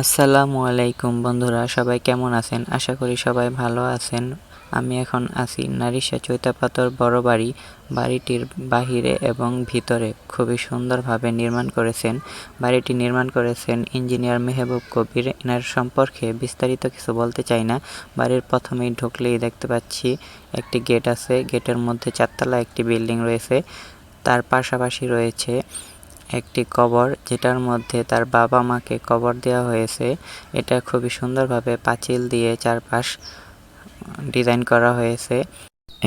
আসসালামু আলাইকুম বন্ধুরা, সবাই কেমন আছেন? আশা করি সবাই ভালো আছেন। আমি এখন আছি নারিশা চৈতাপাতর বড় বাড়ি, বাড়িটির বাহিরে এবং ভিতরে। খুবই সুন্দরভাবে নির্মাণ করেছেন। বাড়িটি নির্মাণ করেছেন ইঞ্জিনিয়ার মেহবুব কবির। এনার সম্পর্কে বিস্তারিত কিছু বলতে চাই না। বাড়ির প্রথমেই ঢুকলেই দেখতে পাচ্ছি একটি গেট আছে। গেটের মধ্যে চারতলা একটি বিল্ডিং রয়েছে। তার পাশাপাশি রয়েছে একটি কবর যেটার মধ্যে তার বাবা মাকে কবর দেওয়া হয়েছে। এটা খুবই সুন্দরভাবে পাঁচিল দিয়ে চারপাশ ডিজাইন করা হয়েছে।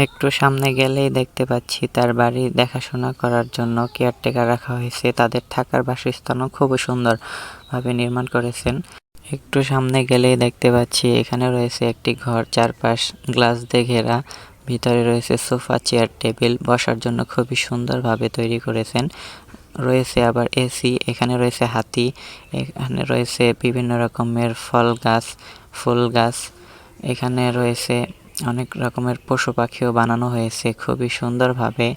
একটু সামনে গেলেই দেখতে পাচ্ছি তার বাড়ি দেখাশোনা করার জন্য কেয়ারটেকার রাখা হয়েছে। তাদের থাকার বাসস্থানও খুবই সুন্দরভাবে নির্মাণ করেছেন। একটু সামনে গেলেই দেখতে পাচ্ছি এখানে রয়েছে একটি ঘর, চারপাশ গ্লাস দিয়ে ঘেরা, ভিতরে রয়েছে সোফা, চেয়ার, টেবিল বসার জন্য খুবই সুন্দরভাবে তৈরি করেছেন। রয়েছে আবার এসি এখানে রয়েছে হাতি, এখানে রয়েছে বিভিন্ন রকমের ফল গাছ, ফুল গাছ, এখানে রয়েছে অনেক রকমের পশু পাখিও বানানো হয়েছে খুবই সুন্দরভাবে,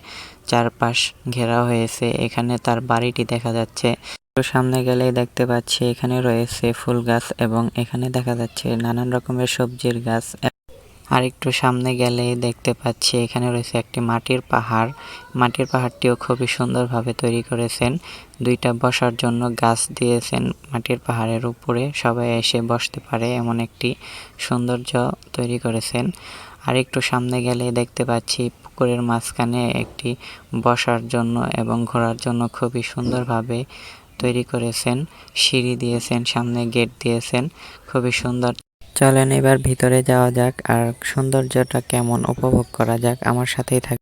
চারপাশ ঘেরা হয়েছে, এখানে তার বাড়িটি দেখা যাচ্ছে। সামনে গেলেই দেখতে পাচ্ছি এখানে রয়েছে ফুল গাছ এবং এখানে দেখা যাচ্ছে নানান রকমের সবজির গাছ। আর একটু সামনে গেলে দেখতে পাচ্ছি এখানে রয়েছে একটি মাটির পাহাড়। মাটির পাহাড়টিও খুবই সুন্দরভাবে তৈরি করেছেন। দুইটা বসার জন্য গাছ দিয়েছেন মাটির পাহাড়ের উপরে। সবাই এসে বসতে পারে এমন একটি সৌন্দর্য তৈরি করেছেন। আর একটু সামনে গেলে দেখতে পাচ্ছি পুকুরের মাঝখানে একটি বসার জন্য এবং ঘোরার জন্য খুবই সুন্দরভাবে তৈরি করেছেন। সিঁড়ি দিয়েছেন, সামনে গেট দিয়েছেন। খুবই সুন্দর চলেন এবার ভিতরে যাওয়া যাক আর সৌন্দর্যটা কেমন উপভোগ করা যাক আমার সাথেই থাক।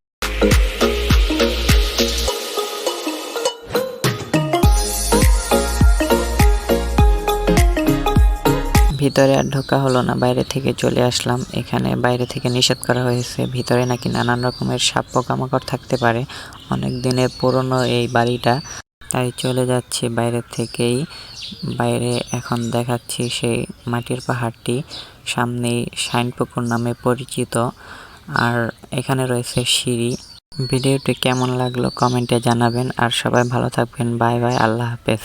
ভিতরে আর ঢোকা হলো না, বাইরে থেকে চলে আসলাম। এখানে বাইরে থেকে নিষেধ করা হয়েছে, ভিতরে নাকি নানান রকমের সাপ পোকামাকড় থাকতে পারে। অনেক দিনের পুরনো এই বাড়িটা। তাই চলে যাচ্ছে বাইরে থেকেই। বাইরে এখন দেখাচ্ছি সেই মাটির পাহাড়টি। সামনেই শাইনপুকুর নামে পরিচিত। আর এখানে রয়েছে সিঁড়ি। ভিডিওটি কেমন লাগল কমেন্টে জানাবেন। আর সবাই ভালো থাকবেন। Bye bye. আল্লাহ হাফেজ।